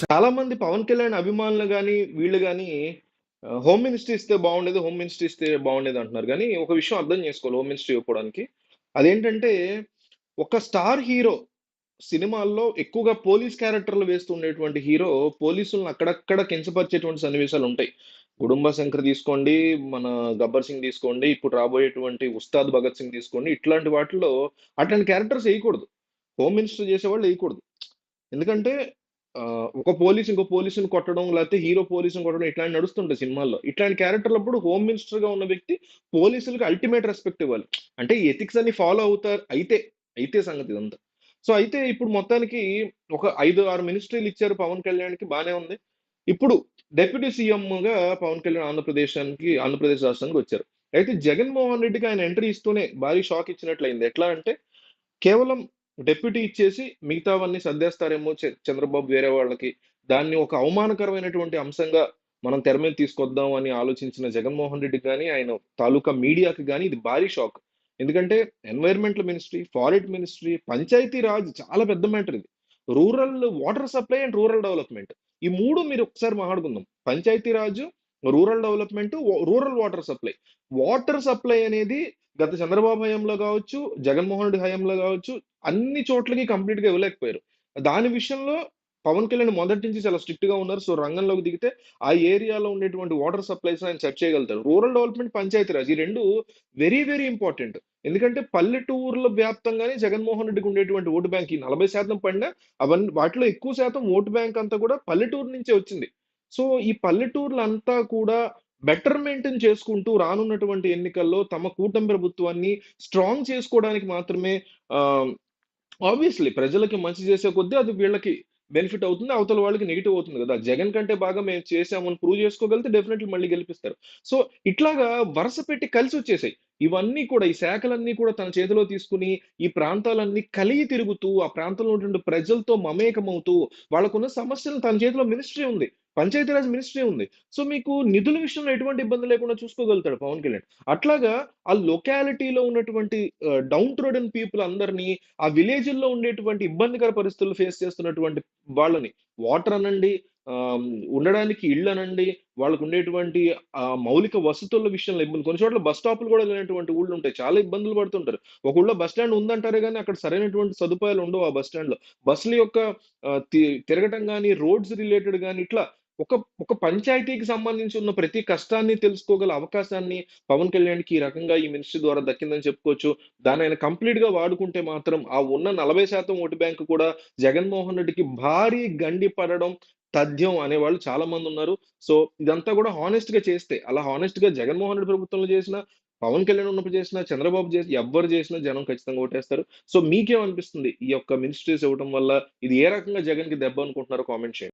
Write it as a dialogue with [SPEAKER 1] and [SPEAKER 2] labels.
[SPEAKER 1] చాలా మంది పవన్ కళ్యాణ్ అభిమానులు కానీ వీళ్ళు కానీ హోమ్ మినిస్ట్రీ ఇస్తే బాగుండేది, హోమ్ మినిస్ట్రీ ఇస్తే బాగుండేది అంటున్నారు. కానీ ఒక విషయం అర్థం చేసుకోవాలి హోమ్ మినిస్ట్రీ ఇవ్వడానికి అదేంటంటే, ఒక స్టార్ హీరో సినిమాల్లో ఎక్కువగా పోలీస్ క్యారెక్టర్‌లు వేస్తూ ఉండేటువంటి హీరో పోలీసుల్ని అక్కడక్కడ కించపరిచేటువంటి సన్నివేశాలు ఉంటాయి. 'గుడుంబ శంకర్' తీసుకోండి, మన 'గబ్బర్ సింగ్' తీసుకోండి, ఇప్పుడు రాబోయేటువంటి 'ఉస్తాద్ భగత్ సింగ్' తీసుకోండి, ఇట్లాంటి వాటిల్లో అట్లాంటి క్యారెక్టర్స్ వేయకూడదు. హోమ్ మినిస్టర్ చేసేవాళ్ళు వేయకూడదు. ఎందుకంటే ఒక పోలీస్ ఇంకో పోలీసుని కొట్టడం, లేకపోతే హీరో పోలీసుని కొట్టడం ఇట్లాంటి నడుస్తుంటాయి సినిమాల్లో. ఇట్లాంటి క్యారెక్టర్‌లప్పుడు హోమ్ మినిస్టర్‌గా ఉన్న వ్యక్తి పోలీసులకు అల్టిమేట్ రెస్పెక్ట్ ఇవ్వాలి. అంటే ఎథిక్స్ అన్ని ఫాలో అవుతారు అయితే, అయితే సంగతి ఇదంతా. సో, అయితే ఇప్పుడు మొత్తానికి ఒక 5, 6 మినిస్ట్రీలు ఇచ్చారు పవన్ కళ్యాణ్‌కి బాగానే ఉంది. ఇప్పుడు డెప్యూటీ సీఎంగా పవన్ కళ్యాణ్ ఆంధ్రప్రదేశానికి ఆంధ్రప్రదేశ్ రాష్ట్రానికి వచ్చారు. అయితే జగన్మోహన్ రెడ్డికి ఆయన ఎంట్రీ ఇస్తూనే భారీ షాక్ ఇచ్చినట్లయింది. ఎట్లా అంటే కేవలం డిప్యూటీ ఇచ్చేసి మిగతావన్నీ సర్దేస్తారేమో చంద్రబాబు వేరే వాళ్ళకి. దాన్ని ఒక అవమానకరమైనటువంటి అంశంగా మనం తెర మీద తీసుకొద్దాం అని ఆలోచించిన జగన్మోహన్ రెడ్డికి కానీ ఆయన తాలూకా మీడియాకి కానీ ఇది భారీ షాక్. ఎందుకంటే environmental ministry, forest ministry, panchayat raj చాలా పెద్ద మ్యాటర్ ఇది. Rural water supply and rural development. ఈ మూడు మీరు ఒకసారి మాట్లాడుకుందాం. Panchayat raj, rural development, rural water supply. Water supply అనేది గత చంద్రబాబు హయాంలో కావచ్చు జగన్మోహన్ రెడ్డి హయాంలో కావచ్చు అన్ని చోట్లకి కంప్లీట్గా ఇవ్వలేకపోయారు. దాని విషయంలో పవన్ కళ్యాణ్ మొదటి నుంచి చాలా స్ట్రిక్ట్‌గా ఉన్నారు. సో, రంగంలోకి దిగితే ఆ ఏరియాలో ఉండేటువంటి వాటర్ సప్లైస్ ఆయన సెట్ చేయగలుగుతారు. రూరల్ డెవలప్‌మెంట్, పంచాయతీరాజ్ ఈ రెండు వెరీ వెరీ ఇంపార్టెంట్. ఎందుకంటే పల్లెటూర్ల వ్యాప్తంగానే జగన్మోహన్ రెడ్డికి ఉండేటువంటి ఓటు బ్యాంక్ ఈ 40% పడినా అవన్నీ వాటిలో ఎక్కువ శాతం ఓటు బ్యాంక్ అంతా కూడా పల్లెటూరు నుంచే వచ్చింది. సో, ఈ పల్లెటూర్లంతా కూడా బెటర్‌మెంట్‌ని చేసుకుంటూ రానున్నటువంటి ఎన్నికల్లో తమ కూటమి ప్రభుత్వాన్ని స్ట్రాంగ్ చేసుకోవడానికి మాత్రమే ఆబ్వియస్‌లీ ప్రజలకి మంచి చేసే కొద్దీ అది వీళ్ళకి బెనిఫిట్ అవుతుంది. అవతల వాళ్ళకి నెగిటివ్ అవుతుంది కదా జగన్ కంటే బాగా మేము చేసామని ప్రూవ్ చేసుకోగలిగితే డెఫినెట్లీ మళ్ళీ గెలిపిస్తారు. సో, ఇట్లాగా వరుస పెట్టి కలిసి వచ్చేసాయి ఇవన్నీ కూడా ఈ శాఖలన్నీ కూడా తన చేతిలో తీసుకుని ఈ ప్రాంతాలన్నీ కలిగి తిరుగుతూ, ఆ ప్రాంతంలో ఉన్నటువంటి ప్రజలతో మమేకమవుతూ, వాళ్ళకున్న సమస్యలు తన చేతిలో మినిస్ట్రీ ఉంది. పంచాయతీ రాజ్ మినిస్ట్రీ ఉంది. సో, మీకు నిధుల విషయంలో ఎటువంటి ఇబ్బంది లేకుండా చూసుకోగలుగుతాడు పవన్ కళ్యాణ్. అట్లాగా ఆ లొకాలిటీలో ఉన్నటువంటి డౌన్ రోడన్ పీపుల్ అందరిని, ఆ విలేజ్లో ఉండేటువంటి ఇబ్బందికర పరిస్థితులు ఫేస్ చేస్తున్నటువంటి వాళ్ళని వాటర్ అనండి, ఉండడానికి ఇళ్ళు అనండి వాళ్ళకు ఉండేటువంటి ఆ మౌలిక వసతుల విషయంలో ఇబ్బంది కొన్ని చోట్ల బస్ స్టాప్లు కూడా లేనటువంటి ఊళ్ళుంటాయి. చాలా ఇబ్బందులు పడుతుంటారు. ఒక ఊళ్ళో బస్ స్టాండ్ ఉందంటారే కానీ అక్కడ సరైనటువంటి సదుపాయాలు ఉండవు ఆ బస్ స్టాండ్‌లో. బస్సుల యొక్క తి తిరగటం కానీ రోడ్స్ రిలేటెడ్ కానీ ఇట్లా ఒక ఒక పంచాయతీకి సంబంధించి ఉన్న ప్రతి కష్టాన్ని తెలుసుకోగల అవకాశాన్ని పవన్ కళ్యాణ్‌కి ఈ రకంగా ఈ మినిస్ట్రీ ద్వారా దక్కిందని చెప్పుకోవచ్చు. దాని ఆయన కంప్లీట్‌గా వాడుకుంటే మాత్రం ఆ ఉన్న 40% ఓటు బ్యాంకు కూడా జగన్మోహన్ రెడ్డికి భారీ గండి పడడం తథ్యం అనేవాళ్ళు చాలా మందున్నారు. సో, ఇదంతా గూడా హానెస్ట్‌గా చేస్తే, అలా హానెస్ట్గా జగన్మోహన్ రెడ్డి ప్రభుత్వంలో చేసిన పవన్ కళ్యాణ్ ఉన్నప్పుడు చేసిన చంద్రబాబు చేసి ఎవ్వరు చేసినా జనం ఖచ్చితంగా ఓటేస్తారు. సో, మీకేమనిపిస్తుంది? ఈ యొక్క మినిస్ట్రీస్ ఇవ్వడం వల్ల ఇది ఏ రకంగా జగన్‌కి దెబ్బ అనుకుంటున్నారో కామెంట్ చేయండి.